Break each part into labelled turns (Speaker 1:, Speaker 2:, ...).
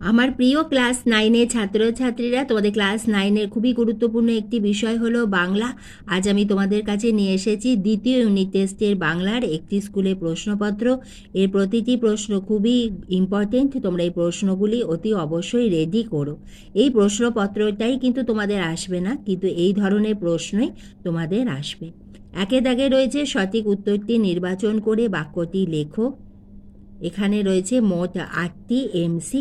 Speaker 1: আমার প্রিয় ক্লাস নাইনের ছাত্রছাত্রীরা, তোমাদের ক্লাস নাইনের খুবই গুরুত্বপূর্ণ একটি বিষয় হলো বাংলা। আজ আমি তোমাদের কাছে নিয়ে এসেছি দ্বিতীয় ইউনিট টেস্টের বাংলার একটি স্কুলে প্রশ্নপত্র। এর প্রতিটি প্রশ্ন খুবই ইম্পর্টেন্ট তোমরা এই প্রশ্নগুলি অতি অবশ্যই রেডি করো। এই প্রশ্নপত্রটাই কিন্তু তোমাদের আসবে না, কিন্তু এই ধরনের প্রশ্নই তোমাদের আসবে। একে দাগে রয়েছে সঠিক উত্তরটি নির্বাচন করে বাক্যটি লেখো। এখানে রয়েছে মোট আটটি এমসি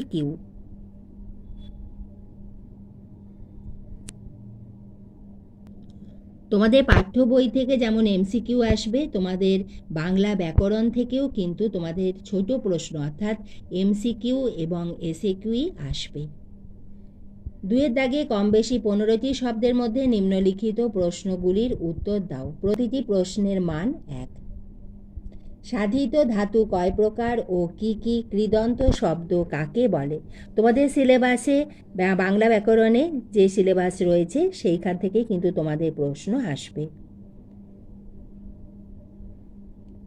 Speaker 1: তোমাদের পাঠ্য বই থেকে যেমন এমসিকিউ আসবে, তোমাদের বাংলা ব্যাকরণ থেকেও কিন্তু তোমাদের ছোট প্রশ্ন, অর্থাৎ এমসিকিউ এবং এসএকিউই আসবে। দুয়ের দাগে কম বেশি পনেরোটি শব্দের মধ্যে নিম্নলিখিত প্রশ্নগুলির উত্তর দাও। প্রতিটি প্রশ্নের মান এক। সাধিত ধাতু কয় প্রকার ও কি কি কৃদন্ত শব্দ কাকে বলে? তোমাদের সিলেবাসে বাংলা ব্যাকরণে যে সিলেবাস রয়েছে সেইখান থেকে কিন্তু তোমাদের প্রশ্ন আসবে।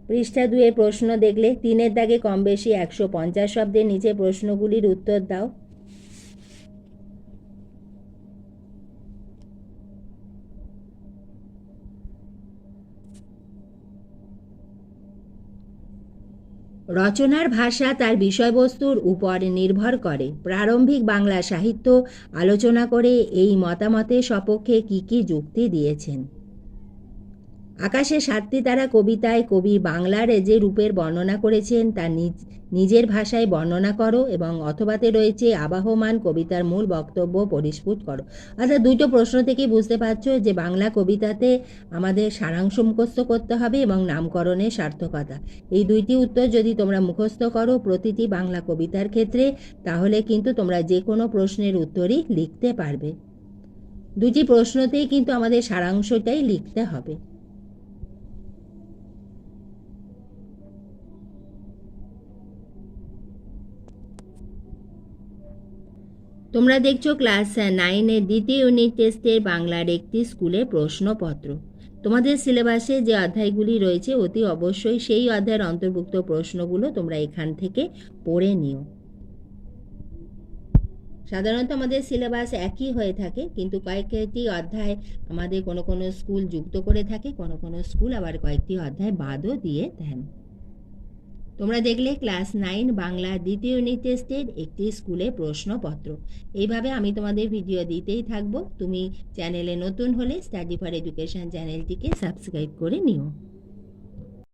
Speaker 1: পৃষ্ঠা দুয়ে প্রশ্ন দেখলে তিনের দাগে কম বেশি একশো পঞ্চাশ শব্দের নিচে প্রশ্নগুলির উত্তর দাও। রচনার ভাষা তার বিষয়বস্তুর উপর নির্ভর করে। প্রারম্ভিক বাংলা সাহিত্য আলোচনা করে এই মতামতের সপক্ষে কী কী যুক্তি দিয়েছেন? আকাশে সাতটি তারা কবিতায় কবি বাংলার যে রূপের বর্ণনা করেছেন, তা নিজ, নিজের ভাষায় বর্ণনা করো এবং অথবাতে রয়েছে আবাহমান কবিতার মূল বক্তব্য পরিস্ফুট করো। অর্থাৎ দুটো প্রশ্ন থেকে বুঝতে পারছ যে বাংলা কবিতাতে আমাদের সারাংশ মুখস্থ করতে হবে এবং নামকরণের সার্থকতা। এই দুইটি উত্তর যদি তোমরা মুখস্থ করো প্রতিটি বাংলা কবিতার ক্ষেত্রে, তাহলে কিন্তু তোমরা যে কোনো প্রশ্নের উত্তরই লিখতে পারবে। দুটি প্রশ্নতেই কিন্তু আমাদের সারাংশটাই লিখতে হবে। তোমরা দেখছ ক্লাস নাইনের দ্বিতীয় ইউনিট টেস্টের বাংলার একটি স্কুলে প্রশ্নপত্র। তোমাদের সিলেবাসে যে অধ্যায়গুলি রয়েছে, অতি অবশ্যই সেই অধ্যায়ের অন্তর্ভুক্ত প্রশ্নগুলো তোমরা এখান থেকে পড়ে নিও। সাধারণত আমাদের সিলেবাস একই হয়ে থাকে, কিন্তু কয়েকটি অধ্যায় আমাদের কোনো কোনো স্কুল যুক্ত করে থাকে, কোনো কোনো স্কুল আবার কয়েকটি অধ্যায় বাদও দিয়ে দেন। তোমরা দেখলে ক্লাস নাইন বাংলা দ্বিতীয় ইউনিট টেস্টের একটি স্কুলে প্রশ্নপত্র। এইভাবে আমি তোমাদের ভিডিও দিতেই থাকব। তুমি চ্যানেলে নতুন হলে স্টাডি ফর এডুকেশন চ্যানেলটিকে সাবস্ক্রাইব করে নিও।